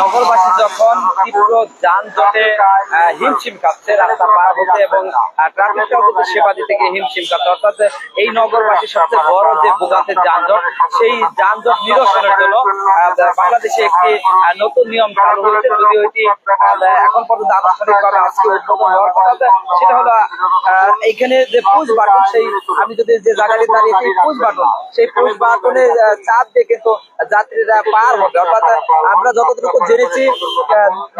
নগরবাসী যখন তীব্র যানজটে হিমশিম খাচ্ছে রাস্তা পার হতে এবং কিন্তু সেবা দিতে গিয়ে হিমশিম খাচ্ছে, অর্থাৎ এই নগরবাসীর সবচেয়ে বড় যে ভোগান্তের যানজট, সেই যানজট নিরসনের জন্য বাংলাদেশে একটি নতুন নিয়ম চালু হয়েছে, যদিও এটি এখন পর্যন্ত আনুষ্ঠানিকভাবে আজকে উদ্বোধন হওয়ার কথা সেটা হলো এইখানে যে পুশ বাটন সেই আমি যদি যে জায়গাটি দাঁড়িয়েছি পুশ বাটন সেই পুশ বাটনে চাপ দিয়ে কিন্তু যাত্রীরা পার হবে, অর্থাৎ আমরা যতটুকু জেনেছি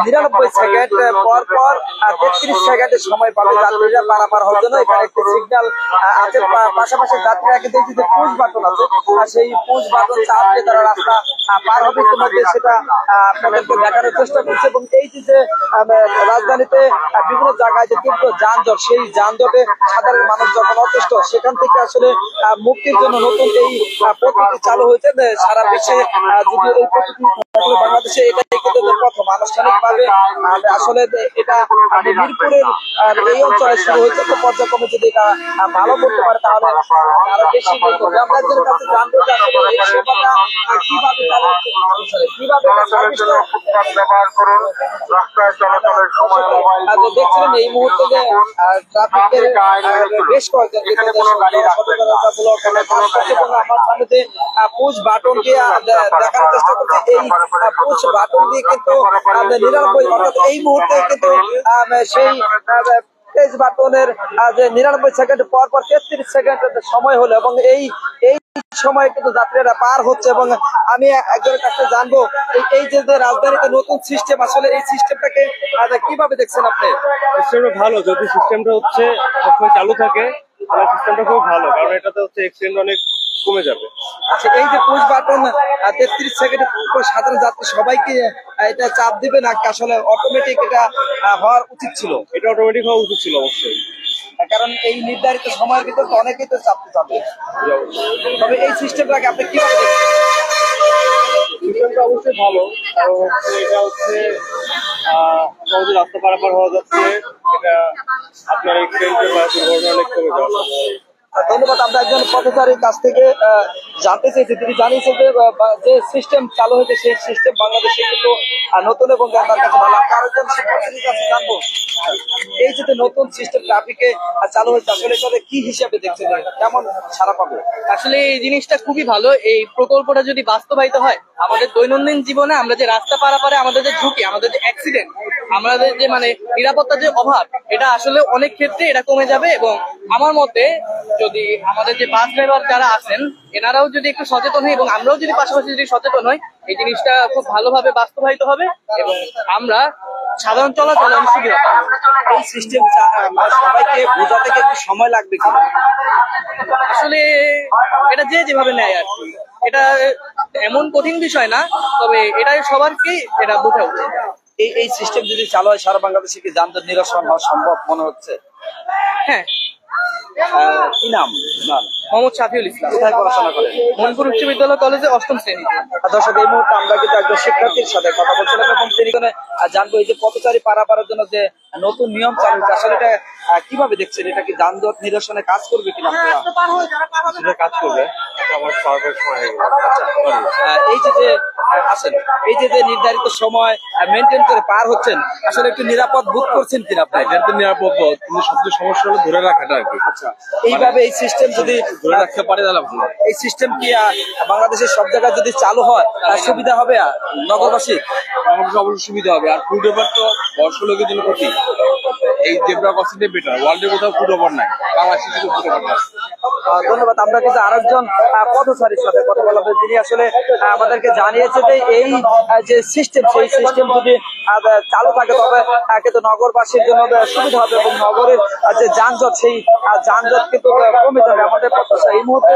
নিরানব্বই সেকেন্ড পর পর তেত্রিশ সেকেন্ডের সময় পাবে যাত্রীরা পারাপার হওয়ার জন্য। এখানে একটি সিগন্যাল আছে পাশাপাশি যাত্রীরা কিন্তু যে পুশ বাটন আছে সেই পুশ বাটন চাপ দিয়ে তারা রাস্তা পার হবে ইতিমধ্যে সেটা আপনাদেরকে দেখানোর চেষ্টা করছে। এবং এই যে রাজধানীতে বিভিন্ন জায়গায় যে তীব্র যানজট, সেই যানজটে সাধারণ মানুষ যখন অতিষ্ঠ, সেখান থেকে আসলে মুক্তির জন্য নতুন এই পদ্ধতি চালু হয়েছে। সারা বিশ্বে যদি এই পদ্ধতি বাংলাদেশে এটাই কিন্তু প্রথম আসলে এটা আহ, মিরপুরের আহ, এই অঞ্চলে শুরু হয়েছে তো পর্যায়ক্রমে যদি এটা ভালো করতে পারে তাহলে আরও বেশি করবে আমরা একজনের কাছে জানব যে আসলে এই সেবাটা কীভাবে ব্যবহার করুন রাস্তায় চলাচলের সময় মোবাইল আর দেখছিলেন এই মুহূর্তে যে ট্রাফিকের বেশ কয়েকজন এখানে কোনো গাড়ি না। আমার সামনে পুশ বাটন দিয়ে দেখার চেষ্টা করছে এই বাটন কিন্তু এই মুহূর্তে কিন্তু সেই নিরানব্বই সেকেন্ড পর পর তেত্রিশ সেকেন্ড সময় হলো এবং এই এই সময় কিন্তু যাত্রীরা পার হচ্ছে এবং আমি একজনের কাছে জানব, এই- যে রাজধানীতে নতুন সিস্টেম আসলে এই সিস্টেমটাকে কীভাবে দেখছেন আপনি? সিস্টেমটা ভালো, যদি সিস্টেমটা হচ্ছে চালু থাকে সিস্টেমটা খুব ভালো, কারণ এটাতে হচ্ছে এক্সিডেন্ট অনেক কমে যাবে। আচ্ছা এই যে পুশ বাটন তেত্রিশ সেকেন্ড সাধারণ যাত্রী সবাইকে এটা চাপ দিবে নাকি আসলে অটোমেটিক এটা হওয়ার উচিত ছিল? এটা অটোমেটিক হওয়া উচিত ছিল অবশ্যই। কারণ এই নির্ধারিত সময়ের ভিতরে তো অনেকেই তো চাপতে পাবে তবে এই সিস্টেমটাকে আপনি কীভাবে সিস্টেমটা অবশ্যই ভালো কারণ হচ্ছে এটা হচ্ছে সহজে রাস্তা পারাপার হওয়া যাচ্ছে। এটা আপনার এক্সিডেন্টের বা দুর্ঘটনা অনেক কমে। আহ, ধন্যবাদ, আমরা একজন পথচারীর কাছ থেকে জানতে চেয়েছি। তিনি জানিয়েছেন যে যে সিস্টেম চালু হয়েছে, সেই সিস্টেম বাংলাদেশে কিন্তু নতুন এবং তার কাছে ভালো। আমরা আরেকজন শিক্ষার্থীর কাছে জানব, এই যে নতুন সিস্টেম ট্রাফিকে চালু হয়েছে, আসলে করে কি হিসাবে দেখছেন? কেমন সারা পাবে? আসলে এই জিনিসটা খুবই ভালো। এই প্রকল্পটা যদি বাস্তবায়িত হয়, আমাদের দৈনন্দিন জীবনে আমরা যে রাস্তা পারাপারে আমাদের যে ঝুঁকি, আমাদের যে অ্যাক্সিডেন্ট আমাদের যে মানে নিরাপত্তার যে অভাব, এটা আসলে অনেক ক্ষেত্রে এটা কমে যাবে এবং আমার মতে যদি আমাদের যে বাস ড্রাইভার যারা আছেন এনারাও যদি একটু সচেতন হয় এবং আমরাও যদি পাশাপাশি যদি সচেতন হই এই জিনিসটা খুব ভালোভাবে বাস্তবায়িত হবে এবং আমরা সাধারণ চলাচলে অনেক সুবিধা এই সিস্টেম সবাইকে বোঝাতে একটু সময় লাগবে কিনা আসলে এটা যে যেভাবে নেয় আর কি। এটা এমন কঠিন বিষয় না তবে এটা সবারকেই এটা বোঝা উচিত এই এই সিস্টেম যদি চালু হয় সারা বাংলাদেশে কি যানজট নিরসন হওয়া সম্ভব মনে হচ্ছে? হ্যাঁ আহ, কি নাম না মোহাম্মদ শাফিউল ইসলাম। কোথায় পড়াশোনা করেন? মনপুর উচ্চ বিদ্যালয় কলেজে অষ্টম শ্রেণি। দর্শক এই মুহূর্তে আমরা কিন্তু একজন শিক্ষার্থীর সাথে কথা বলছিলাম এবং তিনি জানব এই যে পথচারী পারাপারের জন্য যে নতুন নিয়ম চালু আসলে এটা কীভাবে দেখছেন? এটা কি যানজট নিরসনে কাজ করবে কিনা সেটা কাজ করবে। হয়ে আহ, এই যে আছেন এই যে যে নির্ধারিত সময় মেনটেন করে পার হচ্ছেন আসলে একটু নিরাপদ বোধ করছেন কিনা আপনি এটা তো নিরাপদ পথ, কিন্তু সবচেয়ে সমস্যা হলো ধরে রাখাটা আর কি। আচ্ছা এইভাবে এই সিস্টেম যদি ধরে রাখতে পারে তাহলে ভালো এই সিস্টেম কি বাংলাদেশের সব জায়গায় যদি চালু হয় আহ, সুবিধা হবে নগরবাসী আমাদের অবশ্যই সুবিধা হবে। আর ফুড ওভার তো বর্ষ লোকের জন্য ক্ষতি এই জেব্রা বেটার ওয়ার্ল্ডে কোথাও নাই, বাংলাদেশে নাই। ধন্যবাদ, আমরা কিন্তু আরেকজন পথচারীর সাথে কথা বলব যিনি আসলে আমাদেরকে জানিয়েছে যে এই যে সিস্টেম সেই সিস্টেম যদি চালু থাকে, তবে কিন্তু নগরবাসীর জন্য সুবিধা হবে এবং নগরের যে যানজট, সেই যানজট কিন্তু কমে যাবে। আমাদের প্রত্যাশা এই মুহূর্তে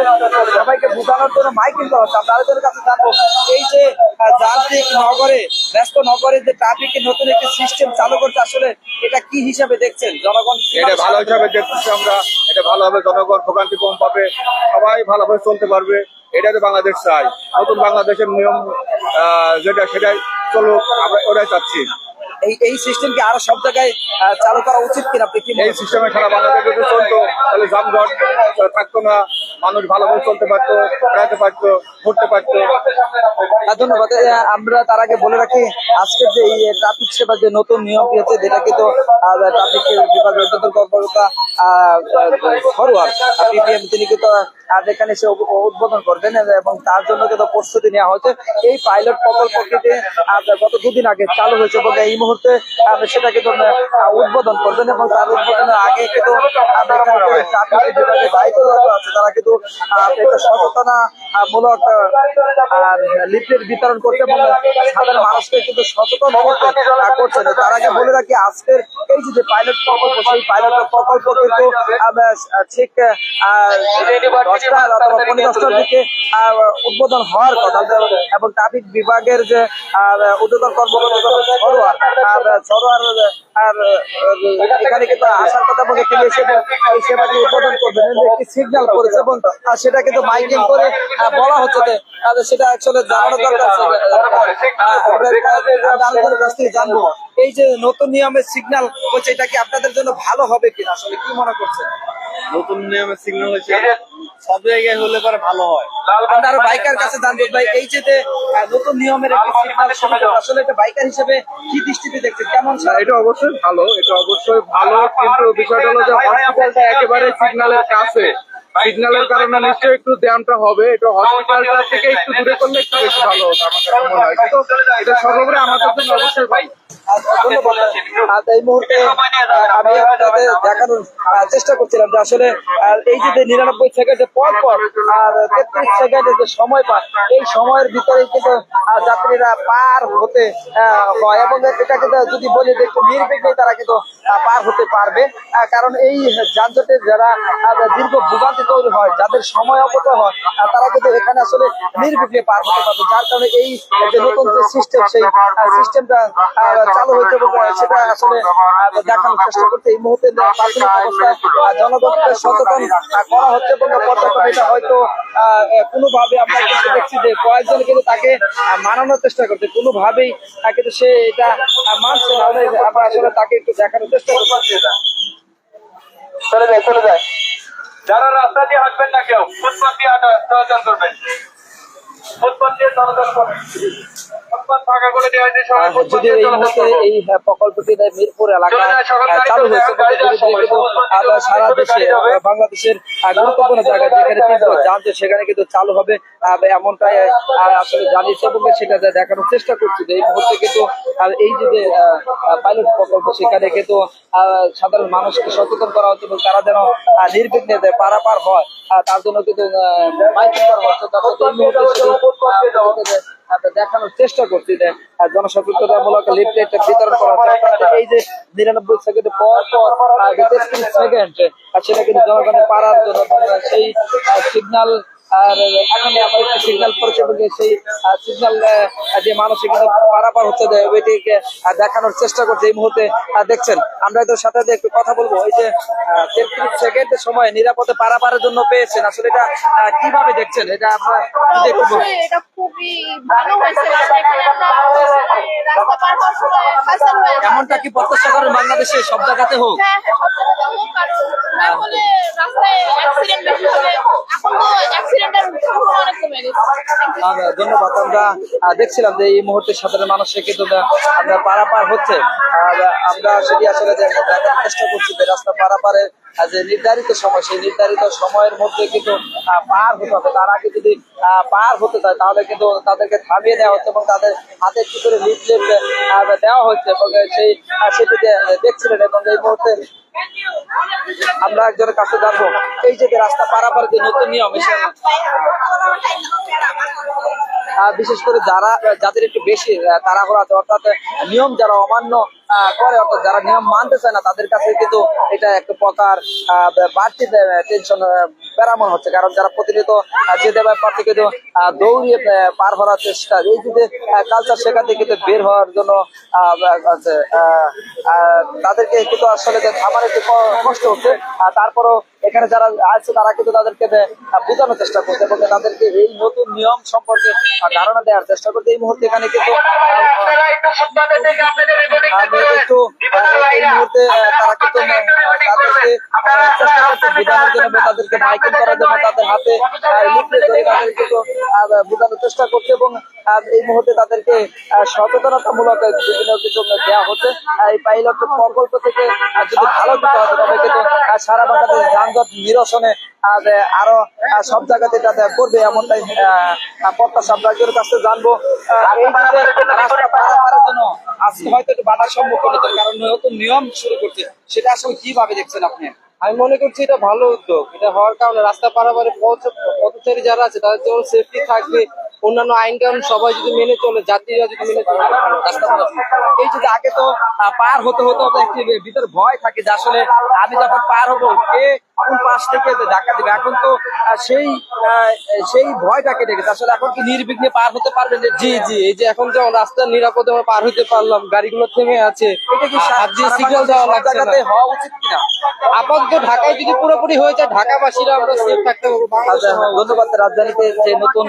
সবাইকে বোঝানোর জন্য মাইকিং করা হচ্ছে আমরা আরেকজনের কাছে যান্ত্রিক নগরে ব্যস্ত নগরে যে ট্রাফিকের নতুন একটি সিস্টেম চালু করতে আসলে এটা কি হিসাবে দেখছেন? জনগণ এটা ভালো হিসাবে দেখতেছি আমরা। এটা জনগণ ভোগান্তি কম পাবে। সবাই ভালোভাবে চলতে পারবে। এটাই তো বাংলাদেশ চাই। নতুন বাংলাদেশের নিয়ম যেটা সেটাই চলুক আমরা ওটাই চাচ্ছি। এই এই সিস্টেম কি আরও সব জায়গায় চালু করা উচিত কিনা এই সিস্টেমে সারা বাংলাদেশ যদি চলতো তাহলে যানজট থাকতো না। মানুষ ভালোভাবে চলতে পারতো বেড়াতে পারতো ঘুরতে পারতো। ধন্যবাদ। আমরা তার আগে বলে রাখি আজকে যে এই ট্রাফিক সেবা যে নতুন নিয়মটি হচ্ছে যেটা কিন্তু ট্রাফিক বিভাগের কর্মকর্তা ফরওয়ার্ড পিপিএম তিনি কিন্তু আহ, এখানে সে উদ্বোধন করবেন এবং তার জন্য কিন্তু প্রস্তুতি নেওয়া হয়েছে। এই পাইলট প্রকল্পটিতে গত দুদিন আগে চালু হয়েছে এবং এই মুহূর্তে সেটা কিন্তু উদ্বোধন করবেন এবং তার উদ্বোধনের আগে কিন্তু তারা কিন্তু সচেতনা মূলক লিফলেট বিতরণ করতে এবং সাধারণ মানুষকে কিন্তু সচেতন আহ, করছেন। তার আগে বলে রাখি আজকের এই যে পাইলট প্রকল্প সেই পাইলট প্রকল্প কিন্তু ঠিক আহ, দশটা পনেরো দশটার দিকে উদ্বোধন হওয়ার কথা। এবং ট্রাফিক বিভাগের যে উদ্বোধন কর্মকর্তা সরোয়ার আর সরোয়ার আর এখানে কিন্তু আসার কথা এবং তিনি এই সেবাটি উদ্বোধন করবেন। একটি সিগন্যাল করেছে এবং সেটা কিন্তু মাইকিং করে বলা হচ্ছে যে সেটা অ্যাকচুয়ালি জানানো দরকার থেকে জানব। এই যে নতুন নিয়মের সিগন্যাল হচ্ছে এটা কি আপনাদের জন্য ভালো হবে কিনা? আসলে কি মনে করছেন? নতুন নিয়মের সিগন্যাল হয়েছে। সব জায়গায় হলে পরে ভালো হয়। আমরা আরও বাইকার কাছে জানব ভাই এই যে নতুন নিয়মের আসলে এটা বাইকার হিসেবে কি দৃষ্টিতে দেখছেন? কেমন এটা অবশ্যই ভালো এটা অবশ্যই ভালো কিন্তু বিষয়টা হলো যে হসপিটালটা একেবারে সিগন্যালের কাছে। সিগন্যালের কারণে নিশ্চয়ই একটু জ্যামটা হবে এটা হসপিটালটা থেকে একটু দূরে করলে একটু বেশি ভালো হতো আমার কাছে মনে হয়। কিন্তু এটা সর্বোপরি আমাদের জন্য অবশ্যই ভাই যাত্রীরা পার হতে হয় এবং এটা কিন্তু যদি বলি যে নির্বিঘ্নে তারা কিন্তু পার হতে পারবে কারণ এই যানজটে যারা দীর্ঘ ভোগান্তি তৈরি হয় যাদের সময় অপচয় হয় তারা কিন্তু এখানে আসলে নির্বিঘ্নে পার হতে পারবে যার কারণে এই যে নতুন যে সিস্টেম সেই সিস্টেমটা চালু হয়েছে এবং সেটা আসলে দেখানোর চেষ্টা করতে এই মুহূর্তে প্রাথমিক অবস্থায় জনগণকে সচেতন করা হচ্ছে এবং পর্যটন এটা হয়তো কোনোভাবে আমরা কিন্তু দেখছি যে কয়েকজন কিন্তু তাকে মানানোর চেষ্টা করছে, কোনোভাবেই কিন্তু সে এটা মানছে না। আমরা আসলে তাকে একটু দেখানোর চেষ্টা করছি। চলে যায় চলে যায়। যারা রাস্তা দিয়ে হাঁটবেন না কেউ ফুটপাথ দিয়ে হাঁটা, চলাচল করবেন। এই মুহূর্তে এই প্রকল্পটি মিরপুর এলাকায় চালু হয়েছে সারা দেশে বাংলাদেশের গুরুত্বপূর্ণ জায়গা যেখানে তীব্র সেখানে কিন্তু চালু হবে এমনটাই আসলে জানিয়েছে এবং সেটা দেখানোর চেষ্টা করছি যে এই মুহূর্তে কিন্তু এই যে পাইলট প্রকল্প সেখানে কিন্তু আহ, সাধারণ মানুষকে সচেতন করা হচ্ছে এবং তারা যেন নির্বিঘ্নে পারাপার হয় তার জন্য কিন্তু মাইকিং করা হচ্ছে। তারপর এই মুহূর্তে দেখানোর চেষ্টা করছি যে জনসচেতনতামূলক লিফলেট বিতরণ করা এই যে নিরানব্বই সেকেন্ড পর পর সেকেন্ড সেটা কিন্তু জনগণের পাড়ার জন্য, সেই সিগন্যাল আর এখন আবার একটি সিগন্যাল এবং সেই সিগন্যাল যে মানুষ কিন্তু পারাপার হচ্ছে যে ওইটিকে দেখানোর চেষ্টা করছে এই মুহূর্তে দেখছেন। আমরা এদের সাথে একটু কথা বলব। এই যে তেত্রিশ সেকেন্ডের সময় নিরাপদে পারাপারের জন্য পেয়েছেন আসলে এটা কীভাবে দেখছেন? এটা আপনার। অবশ্যই এটা খুবই ভালো হয়েছে। আমরা। এমনটা কি প্রত্যাশা করেন বাংলাদেশে সব জায়গাতে হোক? হ্যাঁ হ্যাঁ সব জায়গাতে হোক কারণ না হলে রাস্তায় অ্যাক্সিডেন্ট বেশি হবে। ধন্যবাদ, আমরা দেখছিলাম যে এই মুহূর্তে সাধারণ মানুষের কিন্তু আমরা পারাপার হচ্ছে। আর আমরা সেটি আসলে দেখার চেষ্টা করছি যে রাস্তা পারাপারের যে নির্ধারিত সময়, সেই নির্ধারিত সময়ের মধ্যে কিন্তু পার হতে হবে। তার আগে যদি পার হতে চায়, তাহলে কিন্তু তাদেরকে থামিয়ে দেওয়া হচ্ছে এবং তাদের হাতে কি করে লিফলেট দেওয়া হচ্ছে এবং সেই সেটিকে দেখছিলেন এবং এই মুহূর্তে আমরা একজনের কাছে জানব, এই যে রাস্তা পারাপার যে নতুন নিয়ম আহ, বিশেষ করে যারা যাদের একটু বেশি তাড়াহুড়া আছে অর্থাৎ নিয়ম যারা অমান্য করে। অর্থাৎ যারা নিয়ম মানতে চায় না তাদের কাছে কিন্তু এটা একটা প্রকার বাড়তি টেনশন প্যারামন হচ্ছে। কারণ যারা প্রতিনিয়ত যেতে ব্যাপার থেকে কিন্তু দৌড়িয়ে পার হওয়ার চেষ্টা এই যে কালচার সেখান থেকে কিন্তু বের হওয়ার জন্য তাদেরকে কিন্তু আসলে যে থামার একটু কষ্ট হচ্ছে। আর তারপরও এখানে যারা আছে তারা কিন্তু তাদেরকে বোঝানোর চেষ্টা করছে এবং তাদেরকে এই নতুন নিয়ম সম্পর্কে ধারণা দেওয়ার চেষ্টা করছে। এই মুহূর্তে এখানে কিন্তু এই মুহূর্তে তারা কিন্তু আহ, তাদেরকে চেষ্টা করছে বোঝানোর জন্য তাদেরকে মাইকিং করার জন্য তাদের হাতে লিফলেট ধরে তাদের কিন্তু বোঝানোর চেষ্টা করছে এবং এই মুহূর্তে তাদেরকে সচেতনতামূলক বিভিন্ন কিছু দেওয়া হচ্ছে। এই পাইলট প্রকল্প থেকে যদি ভালো কিছু হয় তবে কিন্তু সারা বাংলাদেশ যানজট নিরসনে যে আরও সব জায়গাতে এটা করবে এমনটাই প্রত্যাশা। আমরা কাছে জানব এই রাস্তা পারাপারের জন্য আজকে হয়তো একটু বাধার সম্মুখীন হতে কারণ নতুন নিয়ম শুরু করছে। সেটা আসলে কীভাবে দেখছেন আপনি? আমি মনে করছি এটা ভালো উদ্যোগ। এটা হওয়ার কারণে রাস্তা পারাপারে পথ- পথচারী যারা আছে, তাদের জন্য সেফটি থাকবে। অন্যান্য আইন কানুন সবাই যদি মেনে চলে যাত্রীরা যদি মেনে চলে এই যে আগে তো পার হতে হতে হতে একটি ভিতরে ভয় থাকে যে আসলে আমি যখন পার হব কে কোন পাশ থেকে ধাক্কা দিবে? এখন তো সেই সেই ভয়টা কেটে গেছে। আসলে এখন কি নির্বিঘ্নে পার হতে পারবেন যে জি জি এই যে এখন যেমন রাস্তার নিরাপদে আমরা পার হতে পারলাম গাড়িগুলো থেমে আছে এটা কি সাহায্যে সিগন্যাল দেওয়া লাগছে না? হওয়া উচিত কিনা? আপাতত ঢাকায় যদি পুরোপুরি হয়ে যায় ঢাকাবাসীরা আমরা সেফ থাকতে পারব আচ্ছা, ধন্যবাদ রাজধানীতে যে নতুন